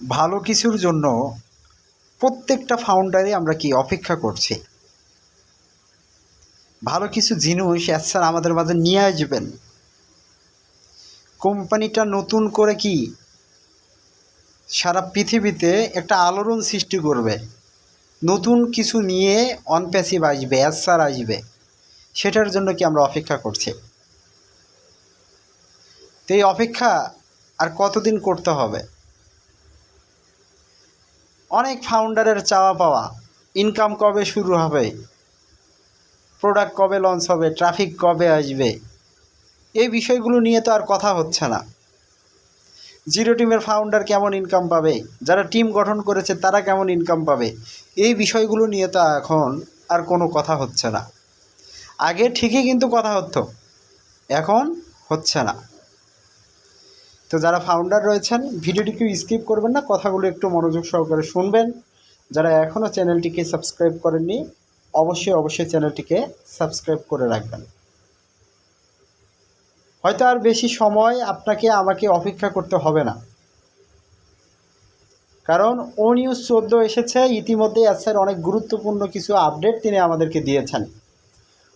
ভালো কিছুর জন্য প্রত্যেকটা ফাউন্ডারই আমরা কি অপেক্ষা করছি? ভালো কিছু জিনিস স্যার আমাদের মাঝে নিয়ে আসবেন। কোম্পানিটা নতুন করে কি সারা পৃথিবীতে একটা আলোড়ন সৃষ্টি করবে। নতুন কিছু নিয়ে অনপ্যাসিভ আসবে স্যার আসবে। সেটার জন্য কি আমরা অপেক্ষা করছি? তো এই অপেক্ষা আর কতদিন করতে হবে? অনেক ফাউন্ডারের চাওয়া পাওয়া। ইনকাম কবে শুরু হবে? প্রোডাক্ট কবে লঞ্চ হবে? ট্রাফিক কবে আসবে? এই বিষয়গুলো নিয়ে তো আর কথা হচ্ছে না। জিরো টিমের ফাউন্ডার কেমন ইনকাম পাবে? যারা টিম গঠন করেছে, তারা কেমন ইনকাম পাবে? এই বিষয়গুলো নিয়ে তো এখন আর কোনো কথা হচ্ছে না। আগে ঠিকই কিন্তু কথা হতো। এখন হচ্ছে না। তো যারা ফাউন্ডার রয়েছেন, ভিডিওটিকে স্কিপ করবেন না, কথাগুলো একটু মনোযোগ সহকারে শুনবেন। যারা এখনও চ্যানেলটিকে সাবস্ক্রাইব করেননি, অবশ্যই অবশ্যই চ্যানেলটিকে সাবস্ক্রাইব করে রাখবেন। হয়তো আর বেশি সময় আপনাকে আমাকে অপেক্ষা করতে হবে না। কারণ ও নিউজ চোদ্দ এসেছে, ইতিমধ্যে স্যার অনেক গুরুত্বপূর্ণ কিছু আপডেট তিনি আমাদেরকে দিয়েছেন।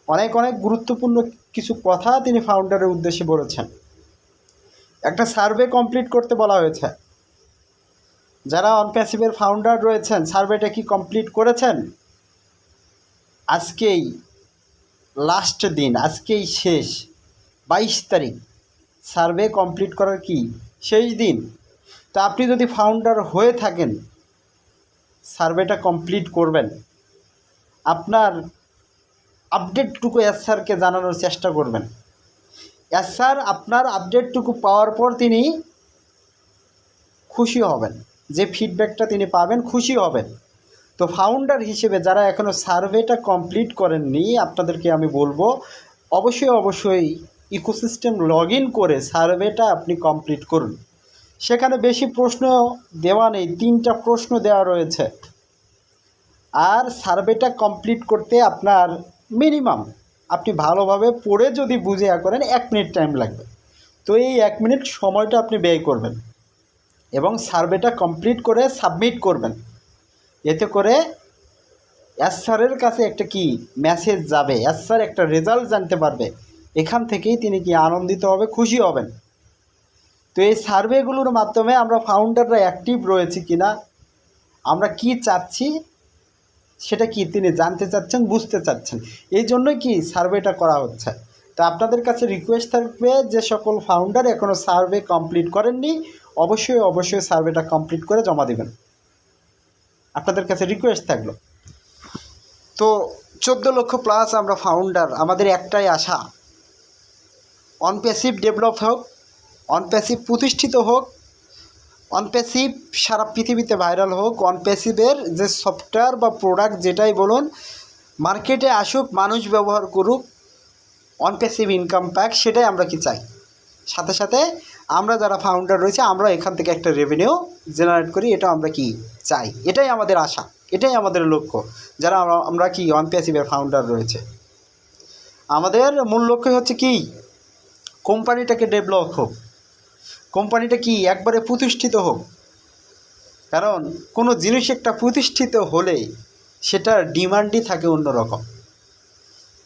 অনেক অনেক গুরুত্বপূর্ণ কিছু কথা তিনি ফাউন্ডারের উদ্দেশ্যে বলেছেন। একটা সার্ভে কমপ্লিট করতে বলা হয়েছে। যারা অনপ্যাসিভের ফাউন্ডার রয়েছেন, সার্ভেটা কি কমপ্লিট করেছেন? আজকেই লাস্ট দিন, আজকেই শেষ, বাইশ তারিখ, সার্ভে কমপ্লিট করার কি? শেষ দিন। তো আপনি যদি ফাউন্ডার হয়ে থাকেন, সার্ভেটা কমপ্লিট করবেন। আপনার আপডেটটুকু এস স্যারকে জানানোর চেষ্টা করবেন। স্যার আপনার আপডেটটুকু পাওয়ার পর তিনি খুশি হবেন। যে ফিডব্যাকটা তিনি পাবেন, খুশি হবেন। তো ফাউন্ডার হিসেবে যারা এখনও সার্ভেটা কমপ্লিট করেননি, আপনাদেরকে আমি বলব, অবশ্যই অবশ্যই ইকোসিস্টেম লগ ইন করে সার্ভেটা আপনি কমপ্লিট করুন। সেখানে বেশি প্রশ্ন দেওয়া নেই, তিনটা প্রশ্ন দেওয়া রয়েছে। আর সার্ভেটা কমপ্লিট করতে আপনার মিনিমাম আপনি ভালোভাবে পড়ে যদি বুঝে ইয়া করেন, এক মিনিট টাইম লাগবে। তো এই এক মিনিট সময়টা আপনি ব্যয় করবেন এবং সার্ভেটা কমপ্লিট করে সাবমিট করবেন। এতে করে এস স্যারের কাছে একটা কি মেসেজ যাবে এস স্যার একটা রেজাল্ট জানতে পারবে। এখান থেকেই তিনি কি আনন্দিত হবে, খুশি হবেন। তো এই সার্ভেগুলোর মাধ্যমে আমরা ফাউন্ডাররা অ্যাক্টিভ রয়েছি কিনা, আমরা কি চাচ্ছি সেটা কি তিনি জানতে চাচ্ছেন, বুঝতে চাচ্ছেন? এই জন্যই কি সার্ভেটা করা হচ্ছে? তো আপনাদের কাছে রিকোয়েস্ট থাকবে যে সকল ফাউন্ডার এখনও সার্ভে কমপ্লিট করেননি, অবশ্যই অবশ্যই সার্ভেটা কমপ্লিট করে জমা দেবেন। আপনাদের কাছে রিকোয়েস্ট থাকল। তো চোদ্দ লক্ষ প্লাস আমরা ফাউন্ডার আমাদের একটাই আশা। অনপ্যাসিভ ডেভেলপ হোক অনপ্যাসিভ প্রতিষ্ঠিত হোক অনপ্যাসিভ সারা পৃথিবীতে ভাইরাল হোক অনপ্যাসিভের যে সফটওয়্যার বা প্রোডাক্ট যেটাই বলুন মার্কেটে আসুক, মানুষ ব্যবহার করুক অনপ্যাসিভ ইনকাম প্যাক সেটাই আমরা কি চাই? সাথে সাথে আমরা যারা ফাউন্ডার রয়েছে, আমরা এখান থেকে একটা রেভিনিউ জেনারেট করি এটা আমরা কি চাই? এটাই আমাদের আশা, এটাই আমাদের লক্ষ্য, যারা আমরা- কি অনপ্যাসিভের ফাউন্ডার রয়েছে। আমাদের মূল লক্ষ্য হচ্ছে কি? কোম্পানিটাকে ডেভেলপ হোক। কোম্পানিটা কি একবারে প্রতিষ্ঠিত হোক? কারণ কোনো জিনিস একটা প্রতিষ্ঠিত হলে সেটার ডিমান্ডই থাকে অন্যরকম।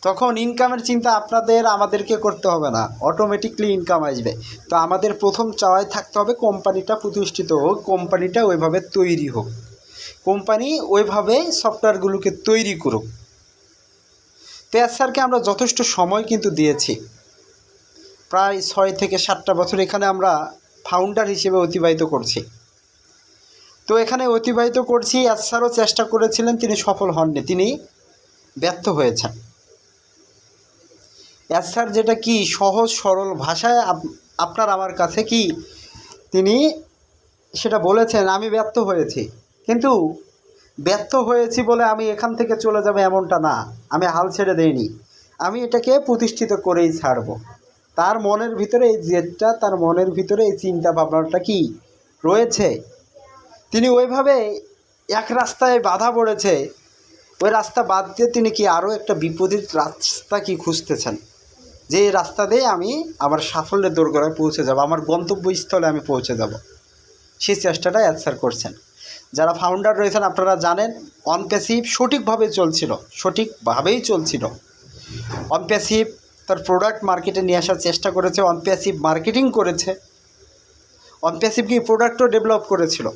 তখন ইনকামের চিন্তা আপনাদের, আমাদেরকে করতে হবে না। অটোমেটিকলি ইনকাম আসবে। তো আমাদের প্রথম চাওয়াই থাকতে হবে কোম্পানিটা প্রতিষ্ঠিত হোক, কোম্পানিটা ওইভাবে তৈরি হোক। কোম্পানি ওইভাবে সফটওয়্যারগুলোকে তৈরি করুক। তো স্যারকে আমরা যথেষ্ট সময় কিন্তু দিয়েছি। প্রায় ছয় থেকে সাতটা বছর এখানে আমরা ফাউন্ডার হিসেবে অতিবাহিত করছি। তো এখানে অতিবাহিত করছি স্যারও চেষ্টা করেছিলেন, তিনি সফল হননি, তিনি ব্যর্থ হয়েছেন। স্যার যেটা কি সহজ, সরল ভাষায় আপ- আপনার আমার কাছে কি তিনি সেটা বলেছেন, আমি ব্যর্থ হয়েছি। কিন্তু ব্যর্থ হয়েছি বলে আমি এখান থেকে চলে যাবে এমনটা না, আমি হাল ছেড়ে দেইনি। আমি এটাকে প্রতিষ্ঠিত করেই ছাড়ব। তার মনের ভিতরে এই জেদটা, তার মনের ভিতরে এই চিন্তা ভাবনাটা কি রয়েছে? তিনি ওইভাবে এক রাস্তায় বাধা পড়েছে। ওই রাস্তা বাদ দিয়ে তিনি কি আরও একটা বিপরীত রাস্তা কি খুঁজতেছেন? যে এই রাস্তা দিয়ে আমি আমার সাফল্যের দোরগোড়ায় পৌঁছে যাব, আমার গন্তব্যস্থলে আমি পৌঁছে যাব। সেই চেষ্টাটা অ্যান্সার করছেন। যারা ফাউন্ডার রয়েছেন, আপনারা জানেন অনপ্যাসিভ সঠিকভাবে চলছিল, সঠিকভাবেই চলছিল। অনপ্যাসিভ তার প্রোডাক্ট মার্কেটে নিয়ে আসার চেষ্টা করেছে অনপ্যাসিভ মার্কেটিং করেছে। অনপ্যাসিভ কি প্রোডাক্টও ডেভেলপ করেছিল।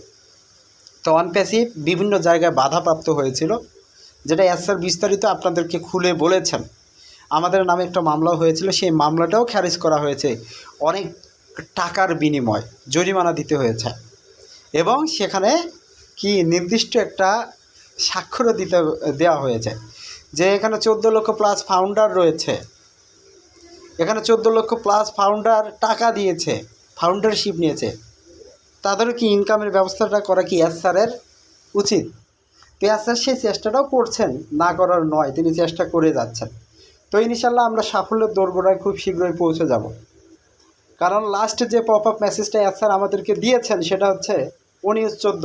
তো অনপ্যাসিভ বিভিন্ন জায়গায় বাধাপ্রাপ্ত হয়েছিল, যেটা অ্যাসার বিস্তারিত আপনাদেরকে খুলে বলেছেন। আমাদের নামে একটা মামলা হয়েছিল, সেই মামলাটাও খারিজ করা হয়েছে। অনেক টাকার বিনিময় জরিমানা দিতে হয়েছে। এবং সেখানে কি নির্দিষ্ট একটা স্বাক্ষরও দিতে, দেওয়া হয়েছে। যে এখানে চোদ্দ লক্ষ প্লাস ফাউন্ডার রয়েছে এখানে চোদ্দ লক্ষ প্লাস ফাউন্ডার টাকা দিয়েছে ফাউন্ডারশিপ নিয়েছে। তাদেরও কি ইনকামের ব্যবস্থাটা করা কি এস স্যারের উচিত। তো এস স্যার সেই চেষ্টাটাও করছেন, না করার নয়, তিনি চেষ্টা করে যাচ্ছেন। তো ইনশাল্লাহ আমরা সাফল্যের দোরগোড়ায় খুব শীঘ্রই পৌঁছে যাব। কারণ লাস্ট যে পপ আপ মেসেজটা এস স্যার আমাদেরকে দিয়েছেন, সেটা হচ্ছে উনিশ চোদ্দ।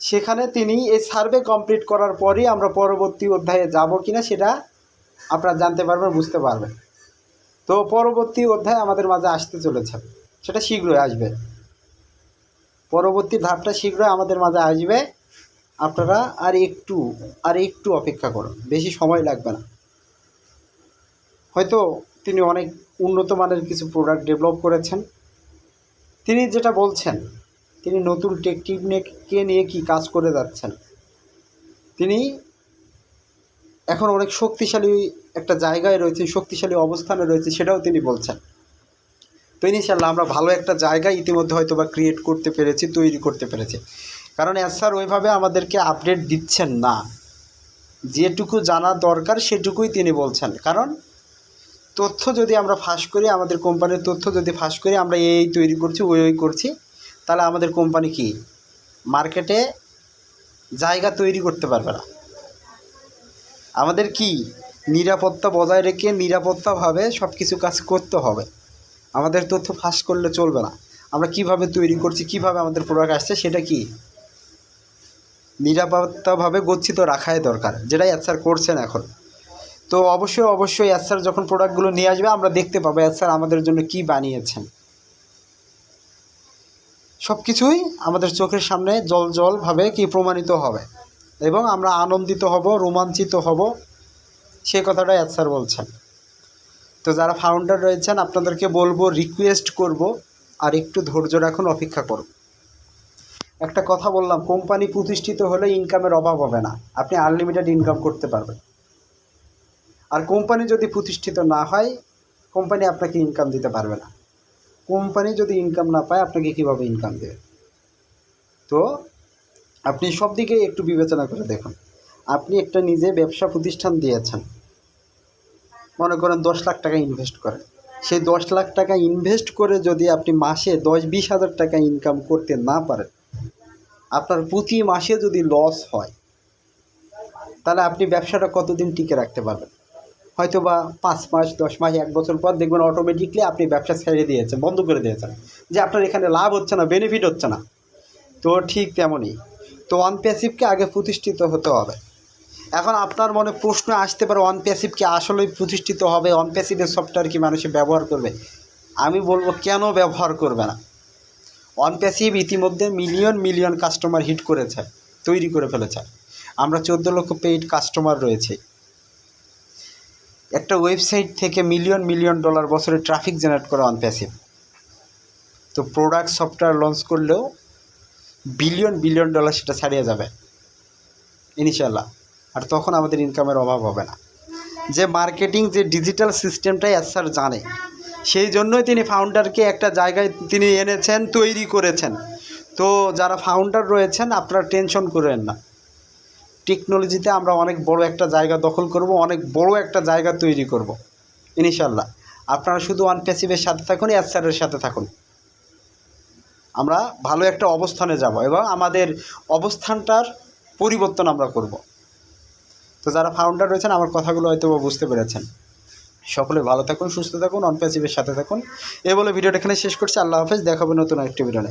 সেখানে তিনি এই সার্ভে কমপ্লিট করার পরই আমরা পরবর্তী অধ্যায়ে যাব কিনা, সেটা আপনারা জানতে পারবেন, বুঝতে পারবেন। তো পরবর্তী অধ্যায় আমাদের মাঝে আসতে চলেছে। সেটা শীঘ্রই আসবে। পরবর্তী ধাপটা শীঘ্রই আমাদের মাঝে আসবে। আপনারা আর একটু আর একটু অপেক্ষা করুন। বেশি সময় লাগবে না। হয়তো তিনি অনেক উন্নত মানের কিছু প্রোডাক্ট ডেভেলপ করেছেন। তিনি যেটা বলছেন, তিনি নতুন টেকনিককে নিয়ে কি কাজ করে যাচ্ছেন, তিনি এখন অনেক শক্তিশালী একটা জায়গায় রয়েছে, শক্তিশালী অবস্থানে রয়েছে, সেটাও তিনি বলছেন। তো ইনশাল্লাহ আমরা ভালো একটা জায়গা ইতিমধ্যে হয়তো বা ক্রিয়েট করতে পেরেছি, তৈরি করতে পেরেছি। কারণ স্যার ওইভাবে আমাদেরকে আপডেট দিচ্ছেন না। যেটুকু জানা দরকার সেটুকুই তিনি বলছেন। কারণ তথ্য যদি আমরা ফাঁস করি, আমাদের কোম্পানির তথ্য যদি ফাঁস করি, আমরা এই তৈরি করছি, ওই ওই করছি, তাহলে আমাদের কোম্পানি কি? মার্কেটে জায়গা তৈরি করতে পারবে না। আমাদের কি নিরাপত্তা বজায় রেখে নিরাপত্তাভাবে সব কিছু কাজ করতে হবে। আমাদের তথ্য ফাঁস করলে চলবে না। আমরা কীভাবে তৈরি করছি, কীভাবে আমাদের প্রোডাক্ট আসছে, সেটা কি? নিরাপত্তাভাবে গচ্ছিত রাখাই দরকার, যেটাই স্যার করছেন এখন। তো অবশ্যই অবশ্যই স্যার যখন প্রোডাক্টগুলো নিয়ে আসবে, আমরা দেখতে পাবো স্যার আমাদের জন্য কি বানিয়েছেন। সব কিছুই আমাদের চোখের সামনে জল জলভাবে কি প্রমাণিত হবে। এবং আমরা আনন্দিত হব, রোমাঞ্চিত হব। সে কথাটাই স্যার বলছেন। তো যারা ফাউন্ডার রয়েছেন, আপনাদেরকে বলব রিকোয়েস্ট করব, আর একটু ধৈর্য রাখুন, অপেক্ষা করুন। একটা কথা বললাম, কোম্পানি প্রতিষ্ঠিত হলে ইনকামের অভাব হবে না। আপনি আনলিমিটেড ইনকাম করতে পারবেন। আর কোম্পানি যদি প্রতিষ্ঠিত না হয়, কোম্পানি আপনাকে ইনকাম দিতে পারবে না। কোম্পানি যদি ইনকাম না পায়, আপনাকে কীভাবে ইনকাম দেবে? তো আপনি সব দিকে একটু বিবেচনা করে দেখুন। আপনি একটা নিজে ব্যবসা প্রতিষ্ঠান দিয়েছেন। মনে করেন দশ লাখ টাকা ইনভেস্ট করেন। সেই দশ লাখ টাকা ইনভেস্ট করে যদি আপনি মাসে দশ, বিশ হাজার টাকা ইনকাম করতে না পারেন, আপনার প্রতি মাসে যদি লস হয়, তাহলে আপনি ব্যবসাটা কতদিন টিকে রাখতে পারবেন? হয়তো বা পাঁচ মাস, দশ মাস, এক বছর পর দেখবেন অটোমেটিকলি আপনি ব্যবসা ছেড়ে দিয়েছেন, বন্ধ করে দিয়েছেন। যে আপনার এখানে লাভ হচ্ছে না বেনিফিট হচ্ছে না। তো ঠিক তেমনই। তো ওয়ান প্যাসিভকে আগে প্রতিষ্ঠিত হতে হবে। এখন আপনার মনে প্রশ্ন আসতে পারে ওয়ান প্যাসিভ কি আসলেই প্রতিষ্ঠিত হবে? ওয়ান প্যাসিভের সফটওয়্যার কি মানুষে ব্যবহার করবে? আমি বলব, কেন ব্যবহার করবে না? ওয়ান প্যাসিভ ইতিমধ্যে মিলিয়ন মিলিয়ন কাস্টমার হিট করেছে, তৈরি করে ফেলেছে। আমরা চোদ্দ লক্ষ পেইড কাস্টমার রয়েছে। একটা ওয়েবসাইট থেকে মিলিয়ন মিলিয়ন ডলার বছরে ট্রাফিক জেনারেট করে ওয়ান প্যাসিভ তো প্রোডাক্ট সফটওয়্যার লঞ্চ করলেও বিলিয়ন বিলিয়ন ডলার সেটা ছাড়িয়ে যাবে। ইনশাল্লাহ আর তখন আমাদের ইনকামের অভাব হবে না। যে মার্কেটিং যে ডিজিটাল সিস্টেমটাই স্যার জানে, সেই জন্যই তিনি ফাউন্ডারকে একটা জায়গায় তিনি এনেছেন, তৈরি করেছেন। তো যারা ফাউন্ডার রয়েছেন, আপনারা টেনশন করেন না। টেকনোলজিতে আমরা অনেক বড় একটা জায়গা দখল করব, অনেক বড় একটা জায়গা তৈরি করব। ইনশাল্লাহ আপনারা শুধু ওয়ান প্যাসিভের সাথে থাকুন স্যারের সাথে থাকুন। আমরা ভালো একটা অবস্থানে যাব এবং আমাদের অবস্থানটার পরিবর্তন আমরা করব। তো যারা ফাউন্ডার রয়েছেন, আমার কথাগুলো হয়তো বুঝতে পেরেছেন। সকলে ভালো থাকুন, সুস্থ থাকুন অনপ্যাসিভের সাথে থাকুন। এ বলে ভিডিওটা এখানে শেষ করছি। আল্লাহ হাফেজ, দেখাবে নতুন একটি ভিডিও